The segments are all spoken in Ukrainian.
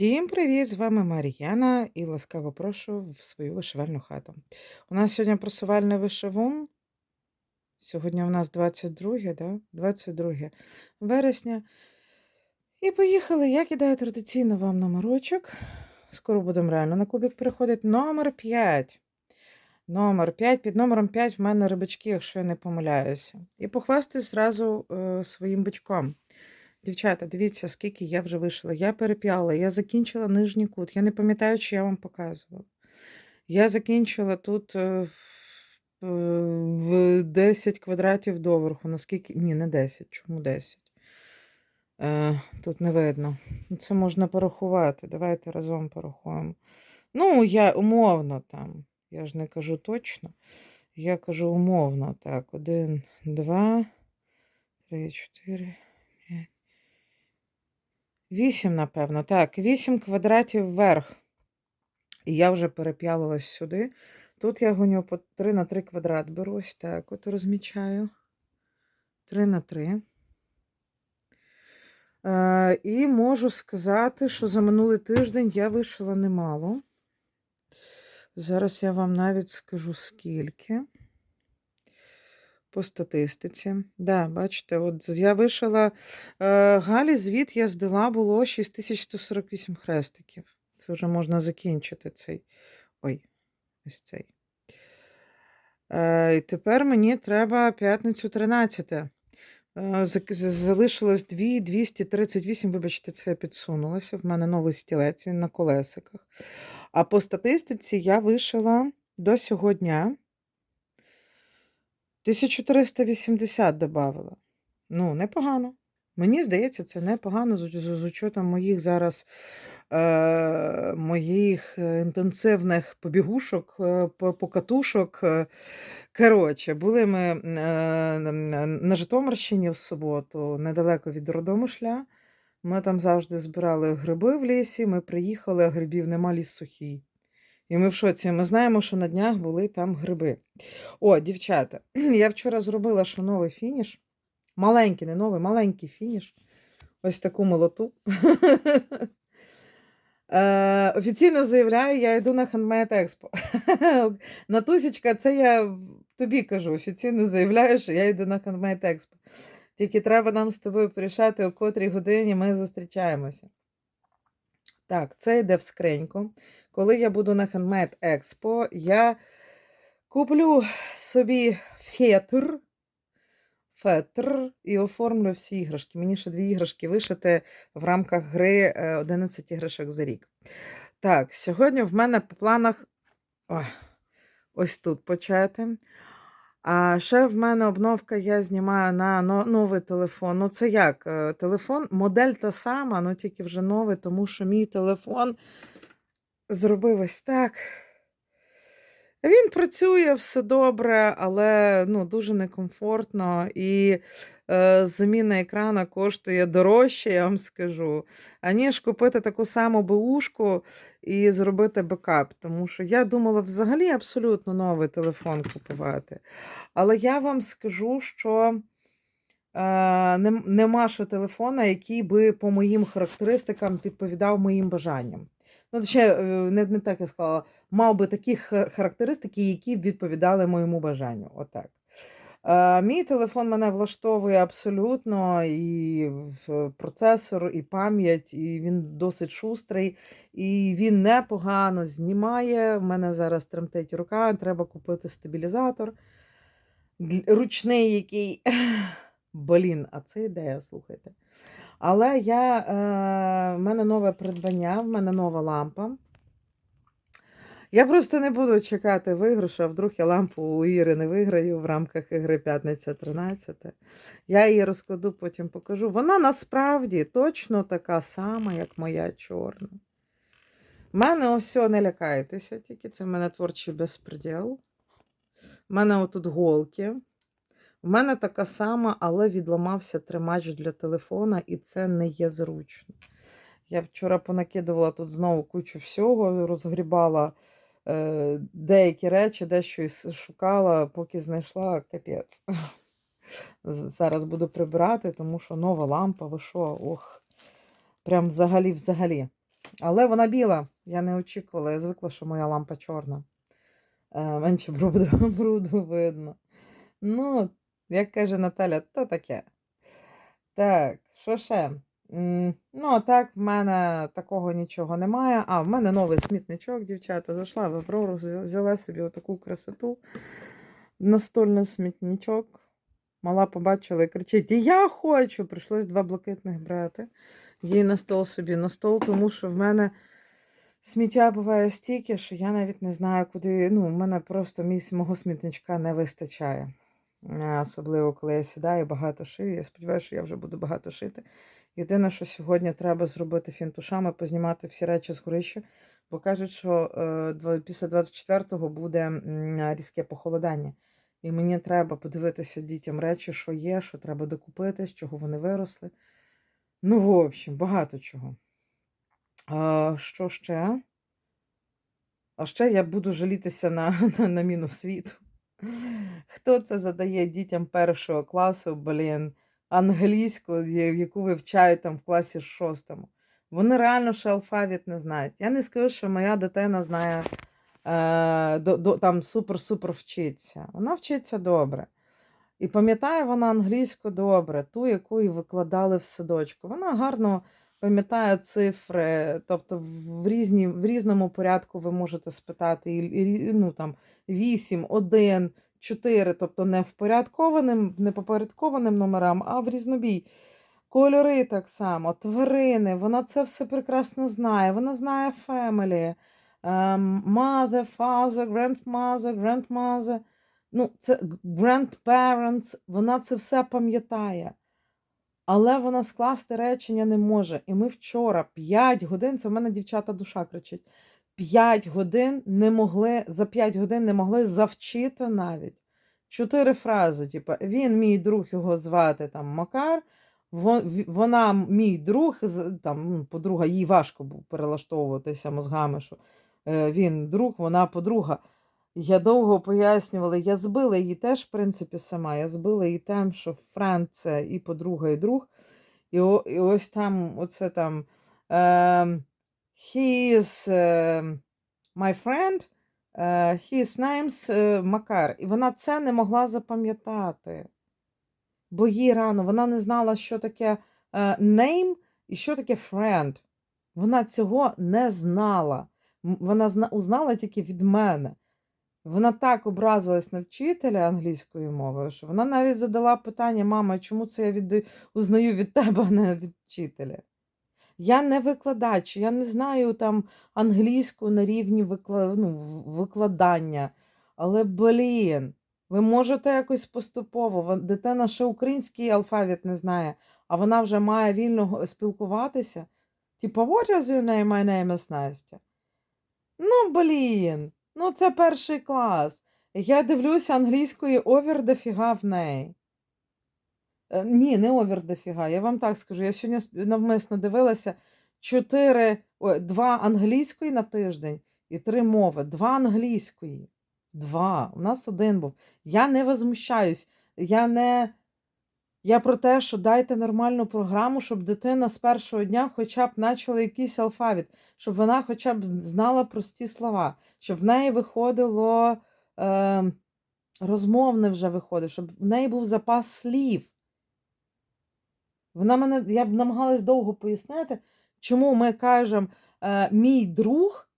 Всім привіт! З вами Мар'яна і ласкаво прошу в свою вишивальну хату. У нас сьогодні просувальний вишивун. Сьогодні у нас 22, да? 22 вересня. І поїхали. Я кидаю традиційно вам номерочок. Скоро будемо реально на кубик переходити. Номер 5. Номер 5. Під номером 5 в мене рибачки, якщо я не помиляюся. І похвастаюсь зразу е, своїм бичком. Дівчата, дивіться, скільки я вже вийшла. Я переп'яла, я закінчила нижній кут. Я не пам'ятаю, чи я вам показувала. Я закінчила тут е, в 10 е, квадратів доверху. Наскільки. Ні, не 10, чому 10? Е, тут не видно. Ну, це можна порахувати. Давайте разом порахуємо. Ну, я умовно там, я ж не кажу точно. Я кажу умовно. Так, 1, 2, 3, 4. Вісім, напевно. Так, 8 квадратів вверх. І я вже переп'ялилась сюди. Тут я гоню по 3 на 3 квадрат беру. Ось так от розмічаю. 3 на 3. Е, І можу сказати, що за минулий тиждень я вишила немало. Зараз я вам навіть скажу скільки. По статистиці. Да, бачите, от я вишила е, Галі звіт я здала було 6148 хрестиків. Це вже можна закінчити цей. Ой, ось цей. Е, тепер мені треба п'ятницю 13. Е, залишилось 2, 238, вибачте, це я підсунулася. В мене новий стілець, він на колесиках. А по статистиці я вишила до сьогодні 1380 додавала. Ну, непогано. Мені здається, це непогано з, з, з учетом моїх зараз е, моїх е, інтенсивних побігушок, е, покатушок. е. Коротше, були ми е, на Житомирщині в суботу, недалеко від Родомишля. Ми там завжди збирали гриби в лісі. Ми приїхали, а грибів нема ліс сухий. І ми в шоці. Ми знаємо, що на днях були там гриби. О, дівчата, я вчора зробила що новий фініш. Маленький, не новий, маленький фініш. Ось таку молоту. Е, офіційно заявляю, я йду на Handmade Expo. Натусічка, це я тобі кажу. Офіційно заявляю, що я йду на Handmade Expo. Тільки треба нам з тобою порішати, о котрій годині ми зустрічаємося. Так, це йде в скриньку. Коли я буду на Handmade Expo, я куплю собі фетр, фетр і оформлю всі іграшки. Мені ще дві іграшки вишити в рамках гри е, 11 іграшок за рік. Так, сьогодні в мене по планах ой, ось тут почати. А ще в мене обновка я знімаю на новий телефон. Ну, це як? е, Телефон, модель та сама, але тільки вже новий, тому що мій телефон зробив ось так. Він працює все добре, але ну, дуже некомфортно. І е, заміна екрана коштує дорожче, я вам скажу, аніж купити таку саму БУшку і зробити бекап. Тому що я думала взагалі абсолютно новий телефон купувати. Але я вам скажу, що е, нема ще телефона, який би по моїм характеристикам відповідав моїм бажанням. Ну, ще не, не так я сказала, мав би такі характеристики, які б відповідали моєму бажанню. Отак. Е, мій телефон мене влаштовує абсолютно, і процесор, і пам'ять, і він досить шустрий, і він непогано знімає. У мене зараз тремтить рука, треба купити стабілізатор ручний, який. Блін, а це ідея, слухайте. Але я, е, в мене нове придбання, в мене нова лампа. Я просто не буду чекати виграшу, а вдруг я лампу у Іри не виграю в рамках ігри П'ятниця 13. Я її розкладу, потім покажу. Вона насправді точно така сама, як моя чорна. У мене ось не лякайтеся, тільки це в мене творчий безпреділ. У мене отут голки. У мене така сама, але відламався тримач для телефона, і це не є зручно. Я вчора понакидувала тут знову кучу всього, розгрібала е, деякі речі, дещо шукала, поки знайшла капець. Зараз буду прибирати, тому що нова лампа, ви що, ох, прям взагалі-взагалі. Але вона біла. Я не очікувала. Я звикла, що моя лампа чорна. Е, менше бруду, бруду видно. Ну, як каже Наталя, то таке. Так, що ще? Ну, а так, в мене такого нічого немає. А, в мене новий смітничок, дівчата. Зайшла в Аврору, взяла собі отаку красоту. Настольний смітничок. Мала побачила і кричить: я хочу! Прийшлось два блакитних брати. Їй на стол собі на стол, тому що в мене сміття буває стільки, що я навіть не знаю, куди. Ну, в мене просто місць мого смітничка не вистачає. Е, Особливо, коли я сідаю, багато шию. Я сподіваюся, що я вже буду багато шити. Єдине, що сьогодні треба зробити фінтушами, познімати всі речі з горища, бо кажуть, що е, після 24-го буде різке похолодання. І мені треба подивитися дітям речі, що є, що треба докупити, з чого вони виросли. Ну, в общем, багато чого. А, що ще? А ще я буду жалітися на, на, на міну світу. Хто це задає дітям першого класу, блін, англійську, яку вивчають там в класі шостому? Вони реально ще алфавіт не знають. Я не скажу, що моя дитина знає е, до, до, там супер-супер вчиться. Вона вчиться добре. І пам'ятає вона англійську добре, ту, яку і викладали в садочку. Вона гарно пам'ятає цифри, тобто в, різні, в різному порядку ви можете спитати, і, ну, там, 8, 1, 4, тобто не впорядкованим, не попорядкованим номерам, а в різнобій. Кольори так само, тварини, вона це все прекрасно знає. Вона знає family, ем, mother, father, grandmother, grandmother. Ну, це grandparents, вона це все пам'ятає. Але вона скласти речення не може. І ми вчора 5 годин, це в мене дівчата душа кричить. 5 годин не могли, за 5 годин не могли завчити навіть. Чотири фрази, типу, він мій друг, його звати там Макар, вона мій друг, там, ну, подруга, їй важко було перелаштовуватися мозгами, що е, він друг, вона подруга. Я довго пояснювала, я збила її теж, в принципі, сама. Я збила її тим, що френд це і подруга, і друг. І, о, і ось там, оце там ем, he is ем, my friend, е, his name's е, Макар. І вона це не могла запам'ятати. Бо їй рано, вона не знала, що таке е, name і що таке friend. Вона цього не знала. Вона зна, узнала тільки від мене. Вона так образилась на вчителя англійської мови, що вона навіть задала питання: мама, чому це я від... узнаю від тебе, а не від вчителя? Я не викладач, я не знаю там англійську на рівні викла... ну, викладання. Але, блін, ви можете якось поступово. Дитина ще український алфавіт не знає, а вона вже має вільно спілкуватися. Типа, what is your name? My name is Настя. Ну, блін, ну це перший клас. Я дивлюся англійської овер дофіга в неї. Е, Ні, не овер дофіга. Я вам так скажу. Я сьогодні навмисно дивилася чотири, ой, два англійської на тиждень і три мови. Два англійської. Два. У нас один був. Я не возмущаюсь. Я не. Я про те, що дайте нормальну програму, щоб дитина з першого дня хоча б почала якийсь алфавіт, щоб вона хоча б знала прості слова, щоб в неї виходило е, розмовне вже виходить, щоб в неї був запас слів. Вона мене, я б намагалась довго пояснити, чому ми кажемо е, мій друг,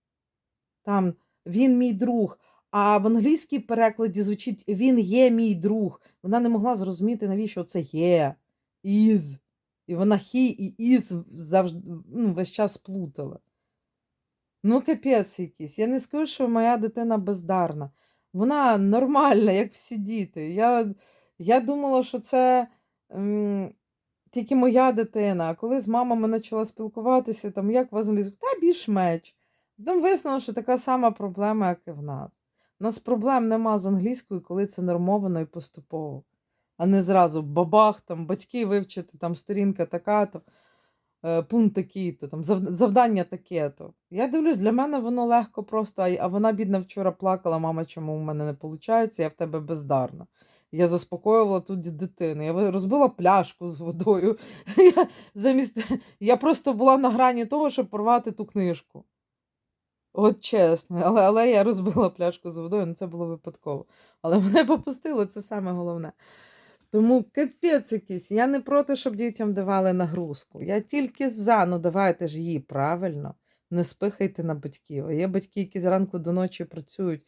там він мій друг, а в англійській перекладі звучить він є мій друг. Вона не могла зрозуміти, навіщо це є, is. І вона he і is завжди ну, весь час плутала. Ну, капець якийсь. Я не скажу, що моя дитина бездарна. Вона нормальна, як всі діти. Я, я думала, що це м, тільки моя дитина. А коли з мамами почала спілкуватися, там, як вас англійську, та більш-менш. Потім висновила, що така сама проблема, як і в нас. Нас проблем нема з англійською, коли це нормовано і поступово. А не зразу бабах, там батьки вивчити, там сторінка така-то, е, пункт такий-то, там зав- завдання таке-то. Я дивлюсь, для мене воно легко просто, а а вона, бідна, вчора плакала, мама, чому в мене не виходить, я в тебе бездарна. Я заспокоювала тут дитину. Я розбила пляшку з водою. Я, замість... я просто була на грані того, щоб порвати ту книжку. От чесно, але, але я розбила пляшку з водою, ну це було випадково. Але мене попустило, це саме головне. Тому капець якийсь. Я не проти, щоб дітям давали нагрузку. Я тільки за, ну давайте ж її правильно. Не спихайте на батьків. Є батьки, які зранку до ночі працюють,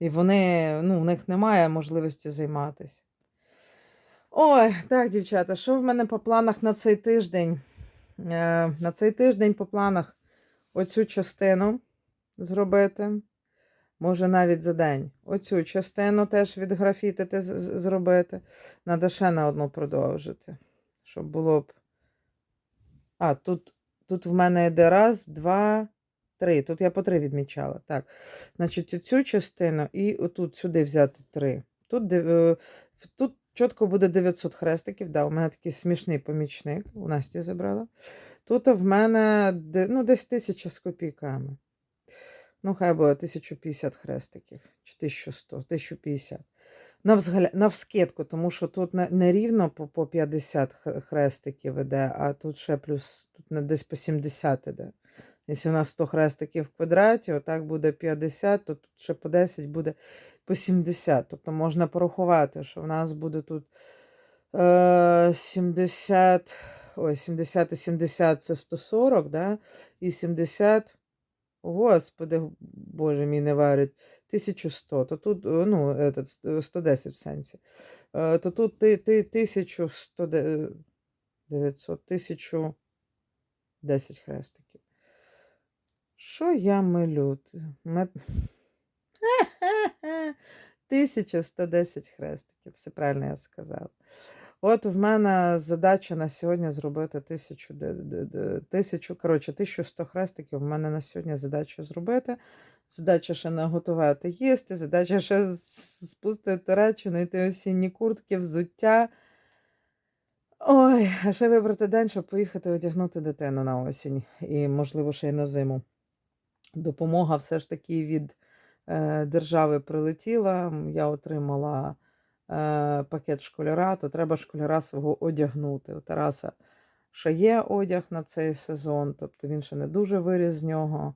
і вони, ну, в них немає можливості займатися. Ой, так, дівчата, що в мене по планах на цей тиждень? Е, на цей тиждень по планах оцю частину зробити. Може, навіть за день. Оцю частину теж відграфітити, зробити. Надо ще на одну продовжити. Щоб було б. А, тут, тут в мене йде раз, два, три. Тут я по три відмічала. Так. Значить, оцю частину і отут сюди взяти три. Тут, е, тут чітко буде 900 хрестиків. Да, у мене такий смішний помічник. У Насті забрала. Тут в мене ну, десь тисяча з копійками. Ну, хай буде 1050 хрестиків, чи 1100, 1050. Навзгля... Навскидку, тому що тут не, рівно по, по 50 хрестиків іде, а тут ще плюс, тут десь по 70 іде. Якщо у нас 100 хрестиків в квадраті, отак буде 50, то тут ще по 10 буде по 70. Тобто можна порахувати, що в нас буде тут е, 70, ой, 70 і 70 це 140, да? і 70 Господи, Боже мій не варить. 1100, то тут, е, ну, этот, 110 в сенсі. То тут ти, ти 1100, 900, 1010 хрестиків. Що я милю? Т- ме- 1110 хрестиків, все правильно я сказала. От в мене задача на сьогодні зробити тисячу, тисячу, коротше, 1100 хрестиків в мене на сьогодні задача зробити. Задача ще наготувати їсти, задача ще спустити речі, знайти осінні куртки, взуття. Ой, а ще вибрати день, щоб поїхати одягнути дитину на осінь і, можливо, ще й на зиму. Допомога все ж таки від е, держави прилетіла. Я отримала пакет школяра, то треба школяра свого одягнути. У Тараса ще є одяг на цей сезон, тобто він ще не дуже виріс з нього.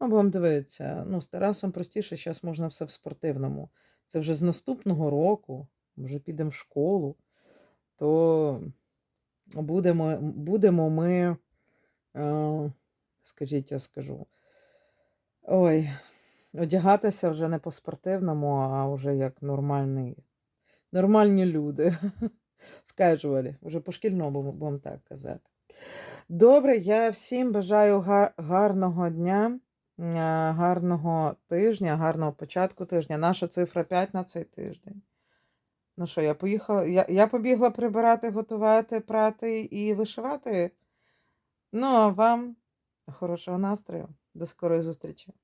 Ну, будемо дивитися. Ну, з Тарасом простіше, зараз можна все в спортивному. Це вже з наступного року, вже підемо в школу, то будемо, будемо ми, е, скажіть, я скажу. Ой, одягатися вже не по-спортивному, а вже як нормальний, нормальні люди. В кежуалі, вже по-шкільному будемо так казати. Добре, я всім бажаю гарного дня, гарного тижня, гарного початку тижня. Наша цифра 5 на цей тиждень. Ну що, я поїхала, я, я побігла прибирати, готувати, прати і вишивати. Ну, а вам хорошого настрою. До скорої зустрічі.